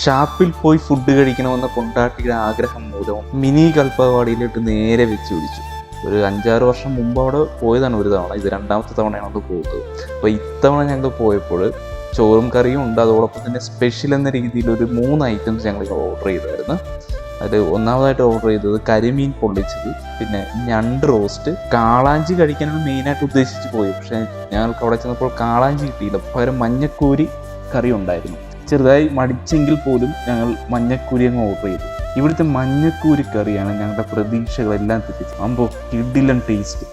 ഷാപ്പിൽ പോയി ഫുഡ് കഴിക്കണമെന്ന കൊണ്ടാട്ടിയുടെ ആഗ്രഹം മൂലവും മിനി കൽപ്പവാടിയിലോട്ട് നേരെ വെച്ച് പിടിച്ചു. ഒരു അഞ്ചാറ് വർഷം മുമ്പ് അവിടെ പോയതാണ് ഒരു തവണ. ഇത് രണ്ടാമത്തെ തവണയാണ് അത് പോകുന്നത് അപ്പോൾ ഇത്തവണ ഞങ്ങൾ പോയപ്പോൾ ചോറും കറിയും ഉണ്ട്. അതോടൊപ്പം തന്നെ സ്പെഷ്യൽ എന്ന രീതിയിൽ ഒരു മൂന്ന് ഐറ്റംസ് ഞങ്ങൾ ഓർഡർ ചെയ്തായിരുന്നു. അതിൽ ഒന്നാമതായിട്ട് ഓർഡർ ചെയ്തത് കരിമീൻ പൊള്ളിച്ചത് പിന്നെ ഞണ്ട് റോസ്റ്റ് കാളാഞ്ചി കഴിക്കാനാണ് മെയിനായിട്ട് ഉദ്ദേശിച്ച് പോയത്. പക്ഷേ ഞങ്ങൾക്ക് അവിടെ ചെന്നപ്പോൾ കാളാഞ്ചി കിട്ടിയില്ല. പകരം മഞ്ഞക്കൂരി കറി ഉണ്ടായിരുന്നു. ചെറുതായി മടിച്ചെങ്കിൽ പോലും ഞങ്ങൾ മഞ്ഞക്കൂരി അങ്ങ് ഓർഡർ ചെയ്തു. ഇവിടുത്തെ മഞ്ഞക്കൂരി കറിയാണ് ഞങ്ങളുടെ പ്രതീക്ഷകളെല്ലാം തെറ്റിച്ചത്. അമ്പോ കിഡിലൻ ടേസ്റ്റ്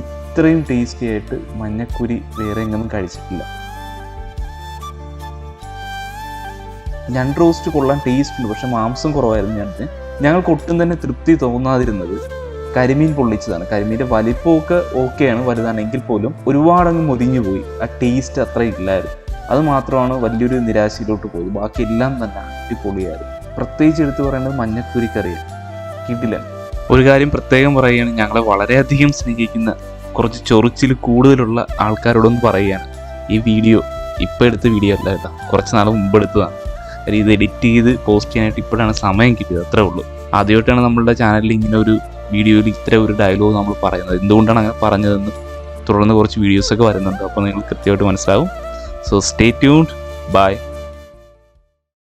ഇത്രയും ടേസ്റ്റി ആയിട്ട് മഞ്ഞക്കൂരി വേറെ എങ്ങൊന്നും കഴിച്ചിട്ടില്ല. ഞണ്ട് റോസ്റ്റ് കൊള്ളാൻ ടേസ്റ്റ് ഉണ്ട് പക്ഷെ മാംസം കുറവായിരുന്നു ഞണ്ട്. ഞങ്ങൾക്ക് ഒട്ടും തന്നെ തൃപ്തി തോന്നാതിരുന്നത് കരിമീൻ പൊള്ളിച്ചതാണ്. കരിമീന്റെ വലിപ്പമൊക്കെ ഓക്കെയാണ് വലുതാണെങ്കിൽ പോലും ഒരുപാടങ്ങ് മുതിഞ്ഞു പോയി ആ ടേസ്റ്റ് അത്ര ഇല്ലായിരുന്നു. അത് മാത്രമാണ് വലിയൊരു നിരാശയിലോട്ട് പോയത്. ബാക്കി എല്ലാം തന്നെ അടിപൊളിയായിരുന്നു പ്രത്യേകിച്ച് എടുത്തു പറയുന്നത് മഞ്ഞക്കുരി കറിയാണ് കിടിലൻ. ഒരു കാര്യം പ്രത്യേകം പറയുകയാണ്. ഞങ്ങളെ വളരെയധികം സ്നേഹിക്കുന്ന കുറച്ച് ചൊറിച്ചിൽ കൂടുതലുള്ള ആൾക്കാരോടൊന്ന് പറയുകയാണ്. ഈ വീഡിയോ ഇപ്പം എടുത്ത വീഡിയോ അല്ല കേട്ടോ. കുറച്ച് നാൾ മുമ്പ് എടുത്തതാണ്. കാര്യം ഇത് എഡിറ്റ് ചെയ്ത് പോസ്റ്റ് ചെയ്യാനായിട്ട് ഇപ്പോഴാണ് സമയം കിട്ടിയത്. അത്രേ ഉള്ളൂ. ആദ്യമായിട്ടാണ് നമ്മളുടെ ചാനലിൽ ഇങ്ങനെ ഒരു വീഡിയോയിൽ ഇത്ര ഒരു ഡയലോഗ് നമ്മൾ പറയുന്നത്. എന്തുകൊണ്ടാണ് അങ്ങനെ പറഞ്ഞതെന്ന് തുടർന്ന് കുറച്ച് വീഡിയോസൊക്കെ വരുന്നുണ്ട്. അപ്പോൾ നിങ്ങൾ കൃത്യമായിട്ട് മനസ്സിലാവും. So stay tuned. Bye.